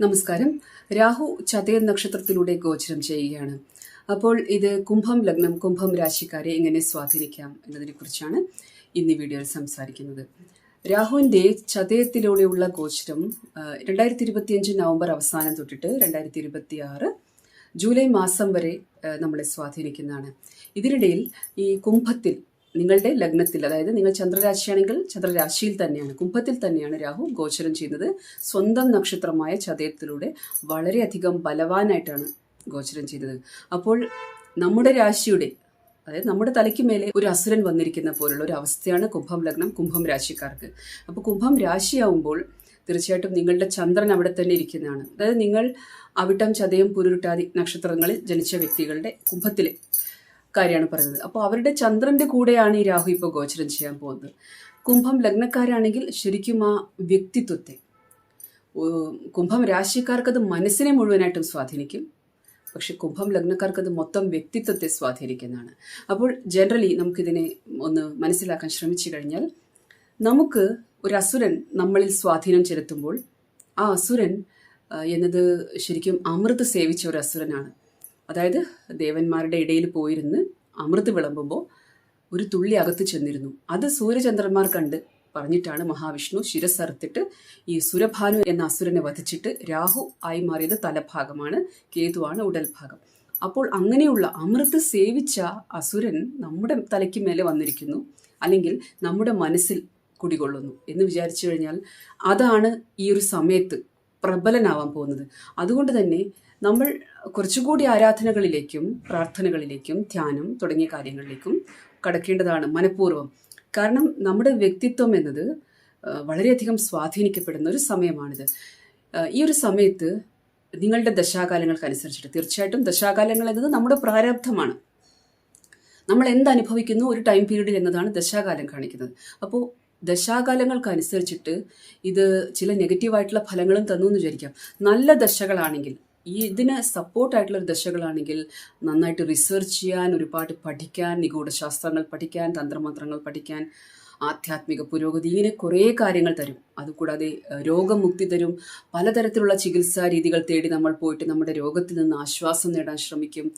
നമസ്കാരം. രാഹു ചതയ നക്ഷത്രത്തിലൂടെ ഗോചരം ചെയ്യുകയാണ്. അപ്പോൾ ഇത് കുംഭം ലഗ്നം കുംഭം രാശിക്കാരെ എങ്ങനെ സ്വാധീനിക്കാം എന്നതിനെ കുറിച്ചാണ് ഇന്ന് ഈ വീഡിയോയിൽ സംസാരിക്കുന്നത്. രാഹുവിന്റെ ചതയത്തിലൂടെയുള്ള ഗോചരം രണ്ടായിരത്തി ഇരുപത്തിയഞ്ച് നവംബർ അവസാനം തൊട്ടിട്ട് രണ്ടായിരത്തി ഇരുപത്തി ആറ് ജൂലൈ മാസം വരെ നമ്മളെ സ്വാധീനിക്കുന്നതാണ്. ഇതിനിടയിൽ ഈ കുംഭത്തിൽ നിങ്ങളുടെ ലഗ്നത്തിൽ അതായത് നിങ്ങൾ ചന്ദ്രരാശിയാണെങ്കിൽ ചന്ദ്രരാശിയിൽ തന്നെയാണ് കുംഭത്തിൽ തന്നെയാണ് രാഹു ഗോചരം ചെയ്യുന്നത്. സ്വന്തം നക്ഷത്രമായ ചതയത്തിലൂടെ വളരെയധികം ബലവാനായിട്ടാണ് ഗോചരം ചെയ്തത് അപ്പോൾ നമ്മുടെ രാശിയുടെ അതായത് നമ്മുടെ തലയ്ക്ക് മേലെ ഒരു അസുരൻ വന്നിരിക്കുന്ന പോലുള്ള ഒരു അവസ്ഥയാണ് കുംഭം ലഗ്നം കുംഭം രാശിക്കാർക്ക്. അപ്പോൾ കുംഭം രാശിയാവുമ്പോൾ തീർച്ചയായിട്ടും നിങ്ങളുടെ ചന്ദ്രൻ അവിടെ തന്നെ ഇരിക്കുന്നതാണ്. അതായത് നിങ്ങൾ അവിട്ടം ചതയം പുരുരുട്ടാതി നക്ഷത്രങ്ങളിൽ ജനിച്ച വ്യക്തികളുടെ കുംഭത്തിലെ കാര്യമാണ് പറയുന്നത്. അപ്പോൾ അവരുടെ ചന്ദ്രന്റെ കൂടെയാണ് ഈ രാഹു ഇപ്പോൾ ഗോചരം ചെയ്യാൻ പോകുന്നത്. കുംഭം ലഗ്നക്കാരാണെങ്കിൽ ശരിക്കും ആ വ്യക്തിത്വത്തെ കുംഭം രാശിക്കാർക്കത് മനസ്സിനെ മുഴുവനായിട്ടും സ്വാധീനിക്കും. പക്ഷെ കുംഭം ലഗ്നക്കാർക്കത് മൊത്തം വ്യക്തിത്വത്തെ സ്വാധീനിക്കുന്നതാണ്. അപ്പോൾ ജനറലി നമുക്കിതിനെ ഒന്ന് മനസ്സിലാക്കാൻ ശ്രമിച്ചു കഴിഞ്ഞാൽ നമുക്ക് ഒരു അസുരൻ നമ്മളിൽ സ്വാധീനം ചെലുത്തുമ്പോൾ ആ അസുരൻ എന്നത് ശരിക്കും അമൃത് സേവിച്ച ഒരു അസുരനാണ്. അതായത് ദേവന്മാരുടെ ഇടയിൽ പോയിരുന്ന് അമൃത് വിളമ്പുമ്പോൾ ഒരു തുള്ളി അകത്ത് ചെന്നിരുന്നു. അത് സൂര്യചന്ദ്രന്മാർ കണ്ട് പറഞ്ഞിട്ടാണ് മഹാവിഷ്ണു ശിരസ്സറുത്തിട്ട് ഈ സുരഭാനു എന്ന അസുരനെ വധിച്ചിട്ട് രാഹു ആയി മാറിയത് തലഭാഗമാണ് കേതുവാണ് ഉടൽഭാഗം. അപ്പോൾ അങ്ങനെയുള്ള അമൃത് സേവിച്ച അസുരൻ നമ്മുടെ തലയ്ക്ക് മേലെ വന്നിരിക്കുന്നു അല്ലെങ്കിൽ നമ്മുടെ മനസ്സിൽ കുടികൊള്ളുന്നു എന്ന് വിചാരിച്ചു കഴിഞ്ഞാൽ അതാണ് ഈ ഒരു സമയത്ത് പ്രബലനാവാൻ പോകുന്നത്. അതുകൊണ്ട് തന്നെ നമ്മൾ കുറച്ചുകൂടി ആരാധനകളിലേക്കും പ്രാർത്ഥനകളിലേക്കും ധ്യാനം തുടങ്ങിയ കാര്യങ്ങളിലേക്കും കടക്കേണ്ടതാണ് മനഃപൂർവം. കാരണം നമ്മുടെ വ്യക്തിത്വം എന്നത് വളരെയധികം സ്വാധീനിക്കപ്പെടുന്ന ഒരു സമയമാണിത്. ഈ ഒരു സമയത്ത് നിങ്ങളുടെ ദശാകാലങ്ങൾക്കനുസരിച്ചിട്ട് തീർച്ചയായിട്ടും ദശാകാലങ്ങൾ എന്നത് നമ്മുടെ പ്രാരബ്ധമാണ്. നമ്മൾ എന്ത് അനുഭവിക്കുന്നു? ഒരു ടൈം പീരീഡിൽ എന്നതാണ് ദശാകാലം കാണിക്കുന്നത്. അപ്പോൾ ദശാകാലങ്ങൾക്കനുസരിച്ചിട്ട് ഇത് ചില നെഗറ്റീവായിട്ടുള്ള ഫലങ്ങളും തന്നു എന്ന് വിചാരിക്കാം. നല്ല ദശകളാണെങ്കിൽ ഇതിന് സപ്പോർട്ടായിട്ടുള്ള ദശകളാണെങ്കിൽ നന്നായിട്ട് റിസർച്ച് ചെയ്യാൻ ഒരുപാട് പഠിക്കാൻ നിഗൂഢശാസ്ത്രങ്ങൾ പഠിക്കാൻ തന്ത്രമന്ത്രങ്ങൾ പഠിക്കാൻ ആധ്യാത്മിക പുരോഗതി ഇങ്ങനെ കുറേ കാര്യങ്ങൾ തരും. അതുകൂടാതെ രോഗമുക്തി തരും. പലതരത്തിലുള്ള ചികിത്സാ രീതികൾ തേടി നമ്മൾ പോയിട്ട് നമ്മുടെ രോഗത്തിൽ നിന്ന് ആശ്വാസം നേടാൻ ശ്രമിക്കും.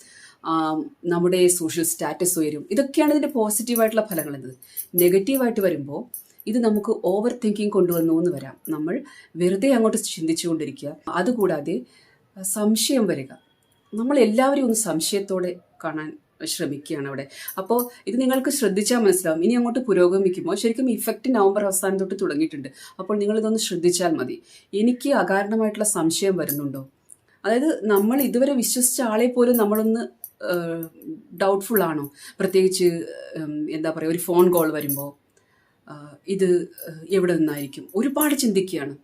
നമ്മുടെ സോഷ്യൽ സ്റ്റാറ്റസ് ഉയരും. ഇതൊക്കെയാണ് ഇതിന്റെ പോസിറ്റീവായിട്ടുള്ള ഫലങ്ങൾ എന്നത്. നെഗറ്റീവായിട്ട് വരുമ്പോൾ ഇത് നമുക്ക് ഓവർ തിങ്കിങ് കൊണ്ടുവന്നു എന്ന് വരാം. നമ്മൾ വെറുതെ അങ്ങോട്ട് ചിന്തിച്ചുകൊണ്ടിരിക്കുക അതുകൂടാതെ സംശയം വരിക. നമ്മളെല്ലാവരും ഒന്ന് സംശയത്തോടെ കാണാൻ ശ്രമിക്കുകയാണ് അവിടെ. അപ്പോൾ ഇത് നിങ്ങൾക്ക് ശ്രദ്ധിച്ചാൽ മനസ്സിലാവും. ഇനി അങ്ങോട്ട് പുരോഗമിക്കുമ്പോൾ ശരിക്കും ഇഫക്റ്റ് നവംബർ അവസാനം തൊട്ട് തുടങ്ങിയിട്ടുണ്ട്. അപ്പോൾ നിങ്ങളിതൊന്ന് ശ്രദ്ധിച്ചാൽ മതി. എനിക്ക് അകാരണമായിട്ടുള്ള സംശയം വരുന്നുണ്ടോ? അതായത് നമ്മൾ ഇതുവരെ വിശ്വസിച്ച ആളെ പോലും നമ്മളൊന്ന് ഡൗട്ട്ഫുൾ ആണോ? പ്രത്യേകിച്ച് എന്താ പറയുക ഒരു ഫോൺ കോൾ വരുമ്പോൾ ഇത് എവിടെ നിന്നായിരിക്കും? ഒരുപാട് ചിന്തിക്കുകയാണ്.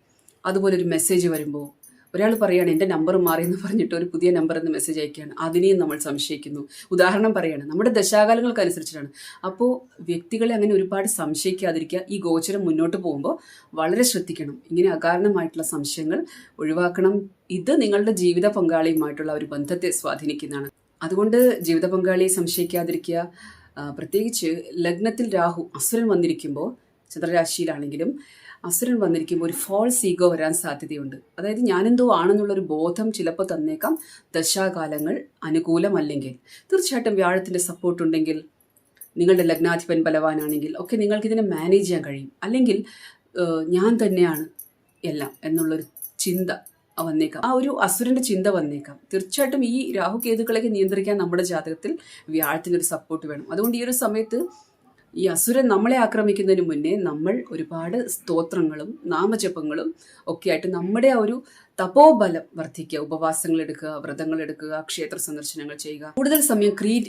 അതുപോലെ ഒരു മെസ്സേജ് വരുമ്പോൾ ഒരാൾ പറയുകയാണ് എന്റെ നമ്പർ മാറി എന്ന് പറഞ്ഞിട്ട് ഒരു പുതിയ നമ്പർ എന്ന് മെസ്സേജ് അയക്കുകയാണ്. അതിനെയും നമ്മൾ സംശയിക്കുന്നു. ഉദാഹരണം പറയുകയാണ് നമ്മുടെ ദശാകാലങ്ങൾക്കനുസരിച്ചിട്ടാണ്. അപ്പോൾ വ്യക്തികളെ അങ്ങനെ ഒരുപാട് സംശയിക്കാതിരിക്കുക. ഈ ഗോചരം മുന്നോട്ട് പോകുമ്പോൾ വളരെ ശ്രദ്ധിക്കണം. ഇങ്ങനെ അകാരണമായിട്ടുള്ള സംശയങ്ങൾ ഒഴിവാക്കണം. ഇത് നിങ്ങളുടെ ജീവിത പങ്കാളിയുമായിട്ടുള്ള ഒരു ബന്ധത്തെ സ്വാധീനിക്കുന്നതാണ്. അതുകൊണ്ട് ജീവിത പങ്കാളിയെ സംശയിക്കാതിരിക്കുക. പ്രത്യേകിച്ച് ലഗ്നത്തിൽ രാഹു അസുരൻ വന്നിരിക്കുമ്പോൾ ചന്ദ്രരാശിയിലാണെങ്കിലും അസുരൻ വന്നിരിക്കുമ്പോൾ ഒരു ഫോൾസ് ഈഗോ വരാൻ സാധ്യതയുണ്ട്. അതായത് ഞാനെന്തോ ആണെന്നുള്ളൊരു ബോധം ചിലപ്പോൾ തന്നേക്കാം. ദശാകാലങ്ങൾ അനുകൂലമല്ലെങ്കിൽ. തീർച്ചയായിട്ടും വ്യാഴത്തിന്റെ സപ്പോർട്ട് ഉണ്ടെങ്കിൽ നിങ്ങളുടെ ലഗ്നാധിപൻ ബലവാനാണെങ്കിൽ ഒക്കെ നിങ്ങൾക്കിതിനെ മാനേജ് ചെയ്യാൻ കഴിയും. അല്ലെങ്കിൽ ഞാൻ തന്നെയാണ് എല്ലാം എന്നുള്ളൊരു ചിന്ത വന്നേക്കാം. ആ ഒരു അസുരന്റെ ചിന്ത വന്നേക്കാം. തീർച്ചയായിട്ടും ഈ രാഹുകേതുക്കളെയൊക്കെ നിയന്ത്രിക്കാൻ നമ്മുടെ ജാതകത്തിൽ വ്യാഴത്തിന് ഒരു സപ്പോർട്ട് വേണം. അതുകൊണ്ട് ഈ ഒരു സമയത്ത് ഈ അസുരൻ നമ്മളെ ആക്രമിക്കുന്നതിന് മുന്നേ നമ്മൾ ഒരുപാട് സ്തോത്രങ്ങളും നാമജപങ്ങളും ഒക്കെ ആയിട്ട് നമ്മുടെ ആ ഒരു തപോബലം വർദ്ധിക്കുക. ഉപവാസങ്ങൾ എടുക്കുക വ്രതങ്ങൾ എടുക്കുക ക്ഷേത്ര സന്ദർശനങ്ങൾ ചെയ്യുക. കൂടുതൽ സമയം ക്രിയേ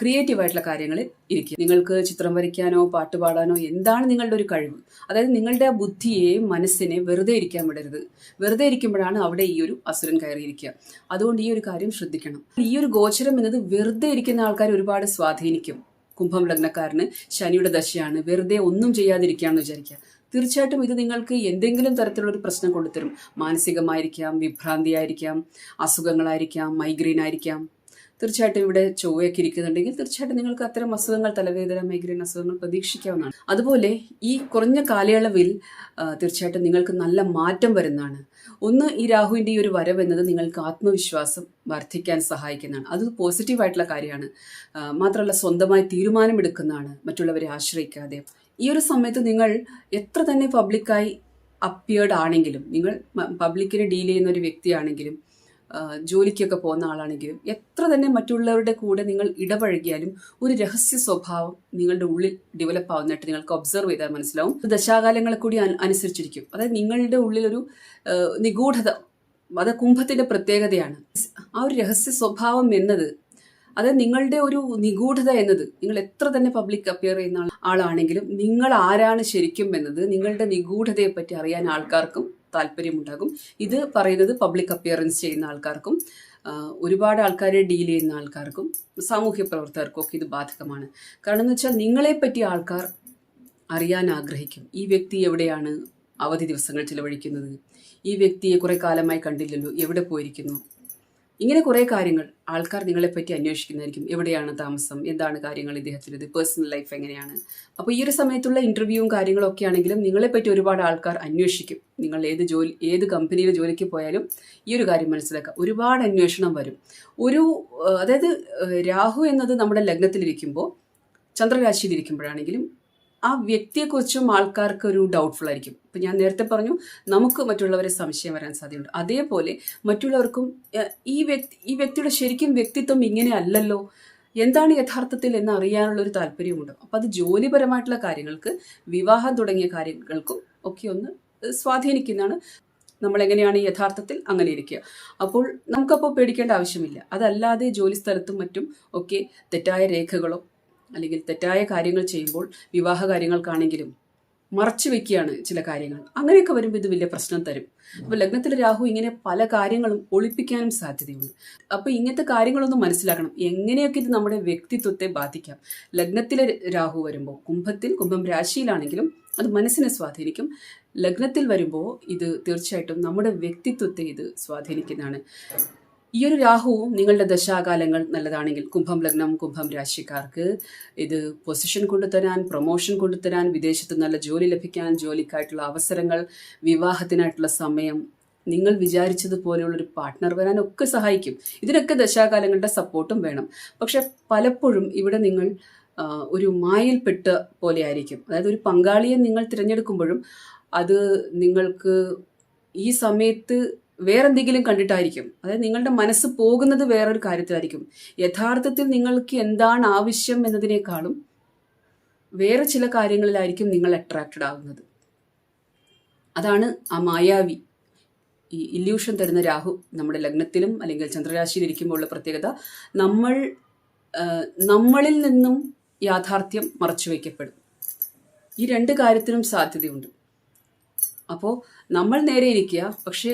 ക്രിയേറ്റീവ് ആയിട്ടുള്ള കാര്യങ്ങളിൽ ഇരിക്കുക. നിങ്ങൾക്ക് ചിത്രം വരയ്ക്കാനോ പാട്ട് പാടാനോ എന്താണ് നിങ്ങളുടെ ഒരു കഴിവ്? അതായത് നിങ്ങളുടെ ബുദ്ധിയെ മനസ്സിനെ വെറുതെ ഇരിക്കാൻ വിടരുത്. വെറുതെ ഇരിക്കുമ്പോഴാണ് അവിടെ ഈ ഒരു അസുരൻ കയറിയിരിക്കുക. അതുകൊണ്ട് ഈ ഒരു കാര്യം ശ്രദ്ധിക്കണം. ഈ ഒരു ഗോചരം എന്നത് വെറുതെ ഇരിക്കുന്ന ആൾക്കാർ ഒരുപാട് സ്വാധീനിക്കും. കുംഭം ലഗ്നക്കാരന് ശനിയുടെ ദശയാണ്. വെറുതെ ഒന്നും ചെയ്യാതിരിക്കുകയാണെന്ന് വിചാരിക്കുക. തീർച്ചയായിട്ടും ഇത് നിങ്ങൾക്ക് എന്തെങ്കിലും തരത്തിലുള്ള ഒരു പ്രശ്നം കൊണ്ടുതരും. മാനസികമായിരിക്കാം വിഭ്രാന്തിയായിരിക്കാം അസുഖങ്ങളായിരിക്കാം മൈഗ്രെയിൻ ആയിരിക്കാം തീർച്ചയായിട്ടും ഇവിടെ ചൊവ്വയൊക്കെ ഇരിക്കുന്നുണ്ടെങ്കിൽ തീർച്ചയായിട്ടും നിങ്ങൾക്ക് അത്തരം അസുഖങ്ങൾ തലവേദന മൈഗ്രെയിൻ അസുഖങ്ങൾ പ്രതീക്ഷിക്കാവുന്നതാണ്. അതുപോലെ ഈ കുറഞ്ഞ കാലയളവിൽ തീർച്ചയായിട്ടും നിങ്ങൾക്ക് നല്ല മാറ്റം വരുന്നതാണ്. ഒന്ന് ഈ രാഹുവിന്റെ ഈ ഒരു വരവ് എന്നത് നിങ്ങൾക്ക് ആത്മവിശ്വാസം വർദ്ധിക്കാൻ സഹായിക്കുന്നതാണ്. അത് പോസിറ്റീവായിട്ടുള്ള കാര്യമാണ്. മാത്രമല്ല സ്വന്തമായി തീരുമാനമെടുക്കുന്നതാണ് മറ്റുള്ളവരെ ആശ്രയിക്കാതെ. ഈ ഒരു സമയത്ത് നിങ്ങൾ എത്ര തന്നെ പബ്ലിക്കായി അപ്പിയേർഡ് ആണെങ്കിലും നിങ്ങൾ പബ്ലിക്കിന് ഡീൽ ചെയ്യുന്ന ഒരു വ്യക്തിയാണെങ്കിലും ജോലിക്കൊക്കെ പോകുന്ന ആളാണെങ്കിലും എത്ര തന്നെ മറ്റുള്ളവരുടെ കൂടെ നിങ്ങൾ ഇടപഴകിയാലും ഒരു രഹസ്യ സ്വഭാവം നിങ്ങളുടെ ഉള്ളിൽ ഡെവലപ്പ് ആവുന്നതായിട്ട് നിങ്ങൾക്ക് ഒബ്സർവ് ചെയ്താൽ മനസ്സിലാവും. ദശാകാലങ്ങളെ കൂടി അനുസരിച്ചിരിക്കും. അതായത് നിങ്ങളുടെ ഉള്ളിലൊരു നിഗൂഢത അത് കുംഭത്തിന്റെ പ്രത്യേകതയാണ്. ആ ഒരു രഹസ്യ സ്വഭാവം എന്നത് അത് നിങ്ങളുടെ ഒരു നിഗൂഢത എന്നത് നിങ്ങൾ എത്ര തന്നെ പബ്ലിക് അപ്പിയർ ചെയ്യുന്ന ആളാണെങ്കിലും നിങ്ങൾ ആരാണ് ശരിക്കും എന്നത് നിങ്ങളുടെ നിഗൂഢതയെ പറ്റി അറിയാൻ ആൾക്കാർക്കും താല്പര്യമുണ്ടാകും. ഇത് പറയുന്നത് പബ്ലിക് അപ്പിയറൻസ് ചെയ്യുന്ന ആൾക്കാർക്കും ഒരുപാട് ആൾക്കാരെ ഡീൽ ചെയ്യുന്ന ആൾക്കാർക്കും സാമൂഹ്യ പ്രവർത്തകർക്കും ഒക്കെ ഇത് ബാധകമാണ്. കാരണം എന്ന് വെച്ചാൽ നിങ്ങളെപ്പറ്റി ആൾക്കാർ അറിയാൻ ആഗ്രഹിക്കും. ഈ വ്യക്തി എവിടെയാണ് അവധി ദിവസങ്ങൾ ചിലവഴിക്കുന്നത്? ഈ വ്യക്തിയെ കുറേ കാലമായി കണ്ടില്ലല്ലോ എവിടെ പോയിരിക്കുന്നു? ഇങ്ങനെ കുറേ കാര്യങ്ങൾ ആൾക്കാർ നിങ്ങളെപ്പറ്റി അന്വേഷിക്കുന്നതായിരിക്കും. എവിടെയാണ് താമസം? എന്താണ് കാര്യങ്ങൾ ഇദ്ദേഹത്തിന്റെ പേഴ്സണൽ ലൈഫ് എങ്ങനെയാണ്? അപ്പോൾ ഈ ഒരു സമയത്തുള്ള ഇന്റർവ്യൂവും കാര്യങ്ങളും ഒക്കെ ആണെങ്കിലും നിങ്ങളെപ്പറ്റി ഒരുപാട് ആൾക്കാർ അന്വേഷിക്കും. നിങ്ങൾ ഏത് ജോലി ഏത് കമ്പനിയിൽ ജോലിക്ക് പോയാലും ഈ ഒരു കാര്യം മനസ്സിലാക്കുക ഒരുപാട് അന്വേഷണം വരും. ഒരു അതായത് രാഹു എന്നത് നമ്മുടെ ലഗ്നത്തിലിരിക്കുമ്പോൾ ചന്ദ്രരാശിയിലിരിക്കുമ്പോഴാണെങ്കിലും ആ വ്യക്തിയെക്കുറിച്ചും ആൾക്കാർക്ക് ഒരു ഡൗട്ട്ഫുൾ ആയിരിക്കും. ഇപ്പം ഞാൻ നേരത്തെ പറഞ്ഞു നമുക്ക് മറ്റുള്ളവരെ സംശയം വരാൻ സാധ്യതയുണ്ട്. അതേപോലെ മറ്റുള്ളവർക്കും ഈ വ്യക്തി ഈ വ്യക്തിയുടെ ശരിക്കും വ്യക്തിത്വം ഇങ്ങനെ അല്ലല്ലോ. എന്താണ് യഥാർത്ഥത്തിൽ എന്ന് അറിയാനുള്ള ഒരു താല്പര്യമുണ്ട് അപ്പം അത് ജോലിപരമായിട്ടുള്ള കാര്യങ്ങൾക്ക് വിവാഹം തുടങ്ങിയ കാര്യങ്ങൾക്കും ഒക്കെ ഒന്ന് സ്വാധീനിക്കുന്നതാണ്. നമ്മൾ എങ്ങനെയാണ് യഥാർത്ഥത്തിൽ അങ്ങനെ ഇരിക്കുക. അപ്പോൾ നമുക്കപ്പോൾ പേടിക്കേണ്ട ആവശ്യമില്ല. അതല്ലാതെ ജോലി സ്ഥലത്തും മറ്റും ഒക്കെ തെറ്റായ രേഖകളോ അല്ലെങ്കിൽ തെറ്റായ കാര്യങ്ങൾ ചെയ്യുമ്പോൾ വിവാഹ കാര്യങ്ങൾക്കാണെങ്കിലും മറച്ചു വെക്കുകയാണ് ചില കാര്യങ്ങൾ. അങ്ങനെയൊക്കെ വരുമ്പോൾ ഇത് വലിയ പ്രശ്നം തരും. അപ്പോൾ ലഗ്നത്തിലെ രാഹു ഇങ്ങനെ പല കാര്യങ്ങളും ഒളിപ്പിക്കാനും സാധ്യതയുണ്ട്. അപ്പോൾ ഇങ്ങനത്തെ കാര്യങ്ങളൊന്നും മനസ്സിലാക്കണം. എങ്ങനെയൊക്കെ ഇത് നമ്മുടെ വ്യക്തിത്വത്തെ ബാധിക്കാം? ലഗ്നത്തിലെ രാഹു വരുമ്പോൾ കുംഭത്തിൽ കുംഭം രാശിയിലാണെങ്കിലും അത് മനസ്സിനെ സ്വാധീനിക്കും. ലഗ്നത്തിൽ വരുമ്പോൾ ഇത് തീർച്ചയായിട്ടും നമ്മുടെ വ്യക്തിത്വത്തെ ഇത് സ്വാധീനിക്കുന്നതാണ്. ഈ ഒരു രാഹു നിങ്ങളുടെ ദശാകാലങ്ങൾ നല്ലതാണെങ്കിൽ കുംഭം ലഗ്നം കുംഭം രാശിക്കാർക്ക് ഇത് പൊസിഷൻ കൊണ്ടുതരാൻ പ്രൊമോഷൻ കൊണ്ടുതരാൻ വിദേശത്ത് നല്ല ജോലി ലഭിക്കാൻ ജോലിക്കായിട്ടുള്ള അവസരങ്ങൾ വിവാഹത്തിനായിട്ടുള്ള സമയം നിങ്ങൾ വിചാരിച്ചതുപോലെയുള്ള ഒരു പാർട്ട്ണർ വരാനൊക്കെ സഹായിക്കും. ഇതിനൊക്കെ ദശാകാലങ്ങളുടെ സപ്പോർട്ടും വേണം. പക്ഷെ പലപ്പോഴും ഇവിടെ നിങ്ങൾ ഒരു മായിൽപ്പെട്ട പോലെ ആയിരിക്കും. അതായത് ഒരു പങ്കാളിയെ നിങ്ങൾ തിരഞ്ഞെടുക്കുമ്പോഴും അത് നിങ്ങൾക്ക് ഈ സമയത്ത് വേറെന്തെങ്കിലും കണ്ടിട്ടായിരിക്കും. അതായത് നിങ്ങളുടെ മനസ്സ് പോകുന്നത് വേറൊരു കാര്യത്തിലായിരിക്കും. യഥാർത്ഥത്തിൽ നിങ്ങൾക്ക് എന്താണ് ആവശ്യം എന്നതിനേക്കാളും വേറെ ചില കാര്യങ്ങളിലായിരിക്കും നിങ്ങൾ അട്രാക്റ്റഡ് ആകുന്നത് അതാണ് ആ മായാവി. ഈ ഇല്യൂഷൻ തരുന്ന രാഹു നമ്മുടെ ലഗ്നത്തിലും അല്ലെങ്കിൽ ചന്ദ്രരാശിയിൽ ഇരിക്കുമ്പോഴുള്ള പ്രത്യേകത നമ്മൾ നമ്മളിൽ നിന്നും യാഥാർത്ഥ്യം മറച്ചു വയ്ക്കപ്പെടും ഈ രണ്ട് കാര്യത്തിനും സാധ്യതയുണ്ട്. അപ്പോൾ നമ്മൾ നേരെ ഇരിക്കുക. പക്ഷേ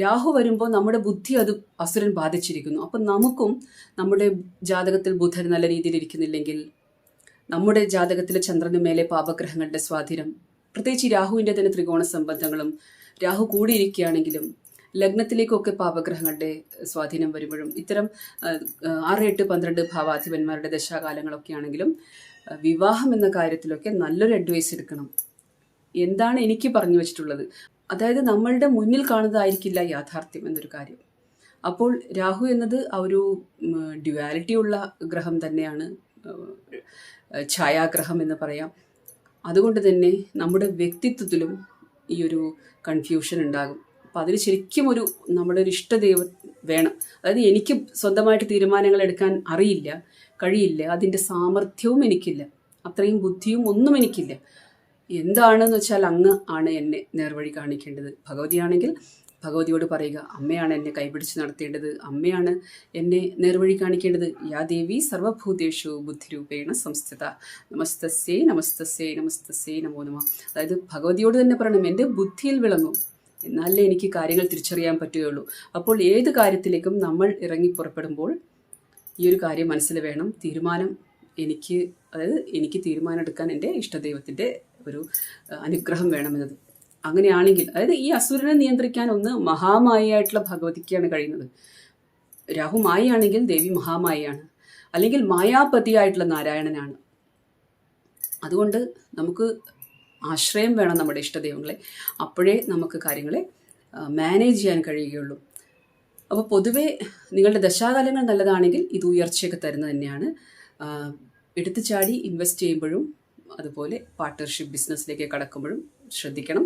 രാഹു വരുമ്പോൾ നമ്മുടെ ബുദ്ധി അത് അസുരൻ ബാധിച്ചിരിക്കുന്നു. അപ്പം നമുക്കും നമ്മുടെ ജാതകത്തിൽ ബുധൻ നല്ല രീതിയിൽ ഇരിക്കുന്നില്ലെങ്കിൽ നമ്മുടെ ജാതകത്തിലെ ചന്ദ്രന് മേലെ പാപഗ്രഹങ്ങളുടെ സ്വാധീനം പ്രത്യേകിച്ച് രാഹുവിന്റെ തന്നെ ത്രികോണ സംബന്ധങ്ങളും രാഹു കൂടിയിരിക്കുകയാണെങ്കിലും ലഗ്നത്തിലേക്കൊക്കെ പാപഗ്രഹങ്ങളുടെ സ്വാധീനം വരുമ്പോഴും ഇത്തരം ആറ് എട്ട് പന്ത്രണ്ട് ഭാവാധിപന്മാരുടെ ദശാകാലങ്ങളൊക്കെ ആണെങ്കിലും വിവാഹം എന്ന കാര്യത്തിലൊക്കെ നല്ലൊരു അഡ്വൈസ് എടുക്കണം. എന്താണ് എനിക്ക് പറഞ്ഞു വെച്ചിട്ടുള്ളത്? അതായത് നമ്മളുടെ മുന്നിൽ കാണുന്നതായിരിക്കില്ല യാഥാർത്ഥ്യം എന്നൊരു കാര്യം. അപ്പോൾ രാഹു എന്നത് ആ ഒരു ഡ്യുവാലിറ്റി ഉള്ള ഗ്രഹം തന്നെയാണ്. ഛായാഗ്രഹം എന്ന് പറയാം. അതുകൊണ്ട് തന്നെ നമ്മുടെ വ്യക്തിത്വത്തിലും ഈ ഒരു കൺഫ്യൂഷൻ ഉണ്ടാകും. അപ്പം അതിന് ശരിക്കും ഒരു നമ്മുടെ ഒരു ഇഷ്ടദൈവം വേണം. അതായത് എനിക്ക് സ്വന്തമായിട്ട് തീരുമാനങ്ങൾ എടുക്കാൻ അറിയില്ല കഴിയില്ല അതിന്റെ സാമർഥ്യവും എനിക്കില്ല അത്രയും ബുദ്ധിയും ഒന്നും എനിക്കില്ല. എന്താണെന്ന് വെച്ചാൽ അങ്ങ് ആണ് എന്നെ നേർവഴി കാണിക്കേണ്ടത്. ഭഗവതിയാണെങ്കിൽ ഭഗവതിയോട് പറയുക അമ്മയാണ് എന്നെ കൈപിടിച്ച് നടത്തേണ്ടത്. അമ്മയാണ് എന്നെ നേർവഴി കാണിക്കേണ്ടത്. യാ ദേവി സർവഭൂതേഷു ബുദ്ധിരൂപേണ സംസ്ഥിത. നമസ്തസ്യേ നമസ്തസ്യേ നമസ്തസ്യേ നമോ നമ. അതായത് ഭഗവതിയോട് തന്നെ പറയണം എന്റെ ബുദ്ധിയിൽ വിളങ്ങും. എന്നാലേ എനിക്ക് കാര്യങ്ങൾ തിരിച്ചറിയാൻ പറ്റുകയുള്ളൂ. അപ്പോൾ ഏത് കാര്യത്തിലേക്കും നമ്മൾ ഇറങ്ങി പുറപ്പെടുമ്പോൾ ഈ ഒരു കാര്യം മനസ്സിൽ വേണം. തീരുമാനം എനിക്ക് അതായത് എനിക്ക് തീരുമാനം എടുക്കാൻ എന്റെ ഇഷ്ടദൈവത്തിന്റെ ഒരു അനുഗ്രഹം വേണമെന്നത്. അങ്ങനെയാണെങ്കിൽ അതായത് ഈ അസുരനെ നിയന്ത്രിക്കാൻ ഒന്ന് മഹാമായിട്ടുള്ള ഭഗവതിക്കാണ് കഴിയുന്നത്. രാഹു മായയാണെങ്കിൽ ദേവി മഹാമായയാണ്. അല്ലെങ്കിൽ മായാപതിയായിട്ടുള്ള നാരായണനാണ്. അതുകൊണ്ട് നമുക്ക് ആശ്രയം വേണം നമ്മുടെ ഇഷ്ടദൈവങ്ങളെ. അപ്പോഴേ നമുക്ക് കാര്യങ്ങളെ മാനേജ് ചെയ്യാൻ കഴിയുകയുള്ളൂ. അപ്പോൾ പൊതുവേ നിങ്ങളുടെ ദശാകാലങ്ങൾ നല്ലതാണെങ്കിൽ ഇത് ഉയർച്ചയൊക്കെ തരുന്നത് തന്നെയാണ്. എടുത്തു ചാടി ഇൻവെസ്റ്റ് ചെയ്യുമ്പോഴും അതുപോലെ പാർട്ട്ണർഷിപ്പ് ബിസിനസ്സിലേക്ക് കടക്കുമ്പോഴും ശ്രദ്ധിക്കണം.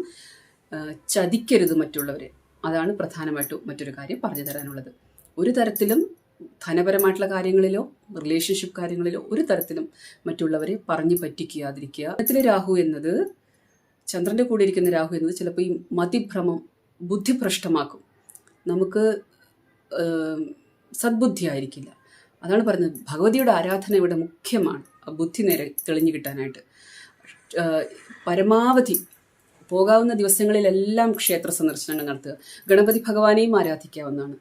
ചതിക്കരുത് മറ്റുള്ളവരെ. അതാണ് പ്രധാനമായിട്ടും മറ്റൊരു കാര്യം പറഞ്ഞു തരാനുള്ളത്. ഒരു തരത്തിലും ധനപരമായിട്ടുള്ള കാര്യങ്ങളിലോ റിലേഷൻഷിപ്പ് കാര്യങ്ങളിലോ ഒരു തരത്തിലും മറ്റുള്ളവരെ പറഞ്ഞു പറ്റിക്കാതിരിക്കുക. ഇതിലെ രാഹു എന്നത് ചന്ദ്രന്റെ കൂടെ ഇരിക്കുന്ന രാഹു എന്നത് ചിലപ്പോൾ ഈ മതിഭ്രമം ബുദ്ധിഭ്രഷ്ടമാക്കും. നമുക്ക് സദ്ബുദ്ധി ആയിരിക്കില്ല. അതാണ് പറയുന്നത് ഭഗവതിയുടെ ആരാധന ഇവിടെ മുഖ്യമാണ്. ബുദ്ധി നേരെ തെളിഞ്ഞു കിട്ടാനായിട്ട്. പരമാവധി പോകാവുന്ന ദിവസങ്ങളിലെല്ലാം ക്ഷേത്ര സന്ദർശനങ്ങൾ നടത്തുക. ഗണപതി ഭഗവാനെയും ആരാധിക്കാവുന്നതാണ്.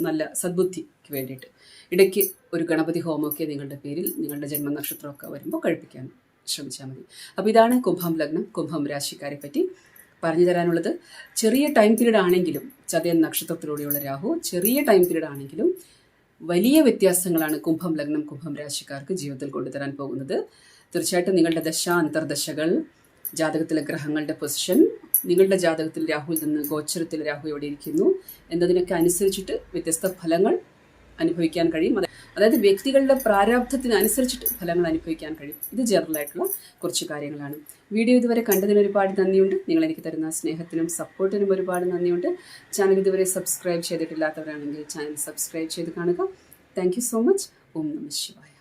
നല്ല സദ്ബുദ്ധിക്ക് വേണ്ടിയിട്ട്. ഇടയ്ക്ക് ഒരു ഗണപതി ഹോമമൊക്കെ നിങ്ങളുടെ പേരിൽ നിങ്ങളുടെ ജന്മനക്ഷത്രമൊക്കെ വരുമ്പോൾ കഴിപ്പിക്കാൻ ശ്രമിച്ചാൽ മതി. അപ്പോൾ ഇതാണ് കുംഭം ലഗ്നം കുംഭം രാശിക്കാരെ പറ്റി പറഞ്ഞു തരാനുള്ളത്. ചെറിയ ടൈം പീരീഡ് ആണെങ്കിലും ചതയൻ നക്ഷത്രത്തിലൂടെയുള്ള രാഹു ചെറിയ ടൈം പീരീഡ് ആണെങ്കിലും വലിയ വ്യത്യാസങ്ങളാണ് കുംഭം ലഗ്നം കുംഭം രാശിക്കാർക്ക് ജീവിതത്തിൽ കൊണ്ടുതരാൻ പോകുന്നത്. തീർച്ചയായിട്ടും നിങ്ങളുടെ ദശ അന്തർദശകൾ ജാതകത്തിലെ ഗ്രഹങ്ങളുടെ പൊസിഷൻ നിങ്ങളുടെ ജാതകത്തിൽ രാഹുൽ നിന്ന് ഗോചരത്തിൽ രാഹു എവിടെ ഇരിക്കുന്നു എന്നതിനൊക്കെ അനുസരിച്ചിട്ട് വ്യത്യസ്ത ഫലങ്ങൾ അനുഭവിക്കാൻ കഴിയും. അത് അതായത് വ്യക്തികളുടെ പ്രാരാബ്ധത്തിന് അനുസരിച്ചിട്ട് ഫലങ്ങൾ അനുഭവിക്കാൻ കഴിയും. ഇത് ജനറൽ ആയിട്ടുള്ള കുറച്ച് കാര്യങ്ങളാണ്. വീഡിയോ ഇതുവരെ കണ്ടതിന് ഒരുപാട് നന്ദിയുണ്ട്. നിങ്ങൾ എനിക്ക് തരുന്ന സ്നേഹത്തിനും സപ്പോർട്ടിനും ഒരുപാട് നന്ദിയുണ്ട്. ചാനൽ ഇതുവരെ സബ്സ്ക്രൈബ് ചെയ്തിട്ടില്ലാത്തവരാണെങ്കിൽ ചാനൽ സബ്സ്ക്രൈബ് ചെയ്ത് കാണുക. താങ്ക് സോ മച്ച് ഓം നമ ശിവായ.